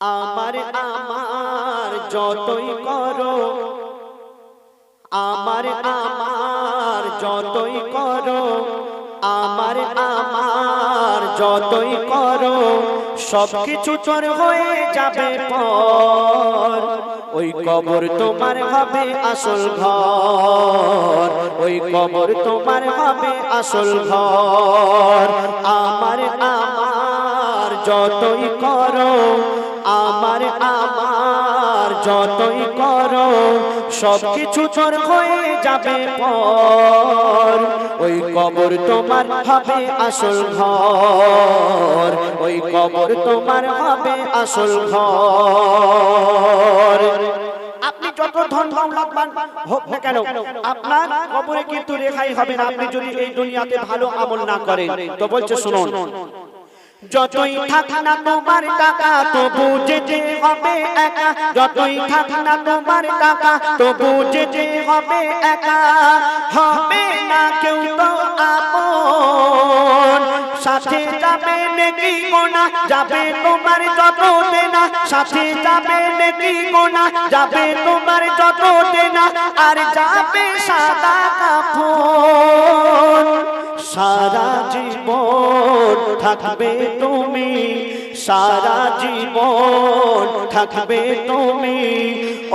আমার আমার যতই করো আমার আমার যতই করো আমার আমার যতই করো সব কিছু চোর হয়ে যাবে পর। ওই কবর তোমার হবে আসল ঘর। ওই কবর তোমার হবে আসল ঘর। আমার আমার যতই করো, আমার আমার যতই করো সব কিছু তোর হয়ে যাবে পর। ওই কবর তোমার হবে আসল ঘর। ওই কবর তোমার হবে আসল ঘর। আপনি যত ধন হোক না কেন, আপনার কবরে কিন্তু রেখাই হবে না। আপনি যদি এই দুনিয়াতে ভালো আমল না করেন, তো বলছে, শুনুন যতই থাক না তোমার টাকা, তবু যেতে হবে একা। যতই থাক না তোমার টাকা, তবু যেতে হবে একা। হবে না কেউ তো আপন। সাথে যাবে নাকি গোনা, যাবে তোমার যত দেনা। সাথে যাবে নাকি গোনা, যাবে তোমার যত দেনা। আর যাবে সাদা কাপড় সারা জীবন থাকবে তুমি, সারা জীবন থাকবে তুমি,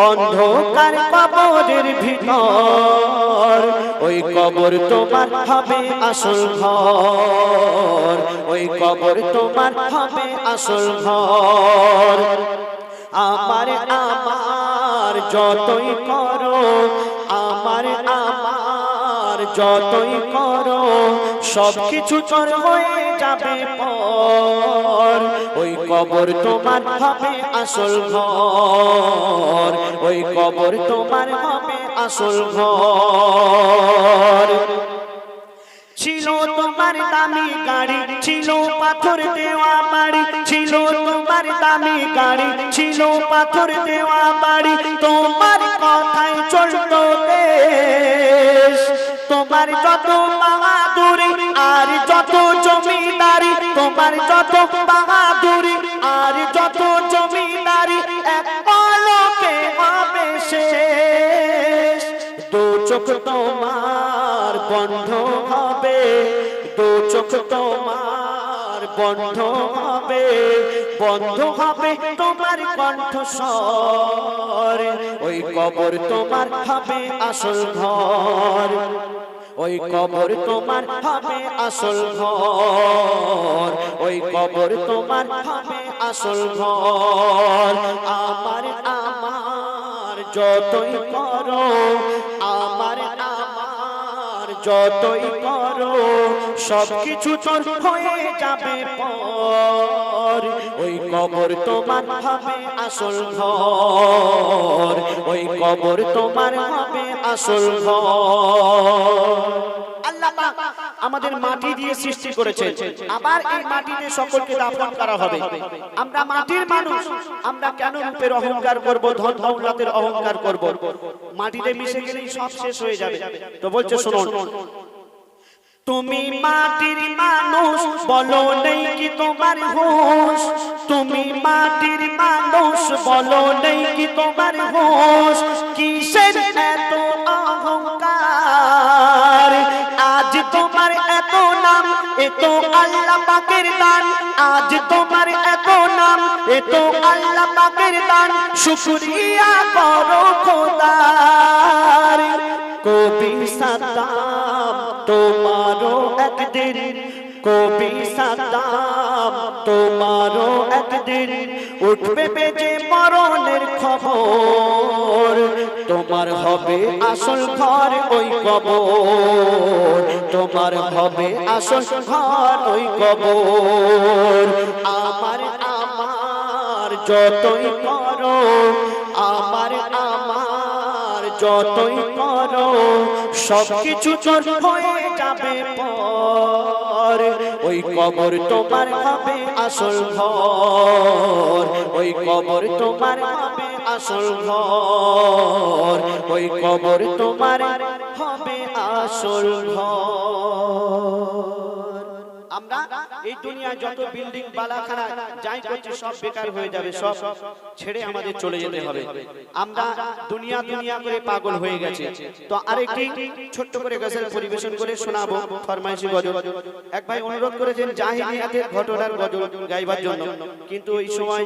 অন্ধকার কবরের ভিতর। ওই কবর তোমার হবে আসল ঘর। ওই কবর তোমার হবে আসল ঘর। আমার আমার যতই করো, আমার আমার যতই করো, সব কিছু চর হয়ে যাবে পর। ওই কবর তোমার হবে আসল ঘর। ওই কবর তোমার হবে আসল ঘর। ছিল তোমার দামি গাড়ি, ছিল পাথর দেওয়া বাড়ি, ছিল তোমার দামি গাড়ি, ছিল পাথর দেওয়া বাড়ি। তোমার কথাই চলত তোমার যত বাহাদুরি আর যত জমিদারি, তোমার যত বাহাদুরি আর যত জমিদারি, এক হবে শেষ। দু চোখ তোমার বন্ধ হবে, দু চোখ তোমার বন্ধ হবে বন্ধ হবে তোমার কণ্ঠস্বর। ওই কবর তোমার হবে আসল ঘর। ওই কবর তোমার হবে আসল ঘর। ওই কবর তোমার হবে আসল ঘর। আমার আমার যতই করো যতই করো সব কিছু তোর হয়ে যাবে পর। ওই কবর তোমার হবে আসল ঘর। ওই কবর তোমার হবে আসল ঘর। আল্লাহ পাক আমাদের মাটি দিয়ে সৃষ্টি করেছে আবার এই মাটিতে সকলকে দাফন করা হবে। আমরা মাটির মানুষ। আমরা কেন রূপের অহংকার করব? ধন দৌলতের অহংকার করব। মাটিতে মিশে গেলেই সব শেষ হয়ে যাবে। তো বলছে শুনুন। তুমি মাটির মানুষ। বলো নেই কি তোমার হুঁশ। তুমি মাটির মানুষ। বলো নেই কি তোমার হুঁশ। কিসের পাকের দান। আজ তোমার এত নাম এত আল্লাহ পাকের দান। শুকরিয়া করো খোদার। কবি সাদ্দাম, তোমারও একদিন কবি সাদ্দাম, তোমারও একদিন উঠবে বেজে মরণের খবর। তোমার হবে আসল ঘর, ওই কবর। তোমার হবে আসল ঘর, ওই কবর। আমার আমার, যতই করো যতই করো সব কিছু তোর হয়ে যাবে পর। ওই কবর তোমার হবে আসল ঘর। ওই কবর তোমার হবে আসল ঘর। ওই কবর তোমার হবে আসল ঘর। আমরা এই দুনিয়া যত বিল্ডিং বালাখানা, যাই করছি, সব বেকার হয়ে যাবে, সব ছেড়ে আমাদের চলে যেতে হবে। আমরা দুনিয়া দুনিয়া করে পাগল হয়ে গেছে। তো আরেকটি ছোট্ট করে গজল পরিবেশন করে শোনাবো, ফরমাইশি গজল। এক ভাই অনুরোধ করেছেন জাহিলিয়াতের ঘটনার গজল গাইবার জন্য। কিন্তু ওই সময়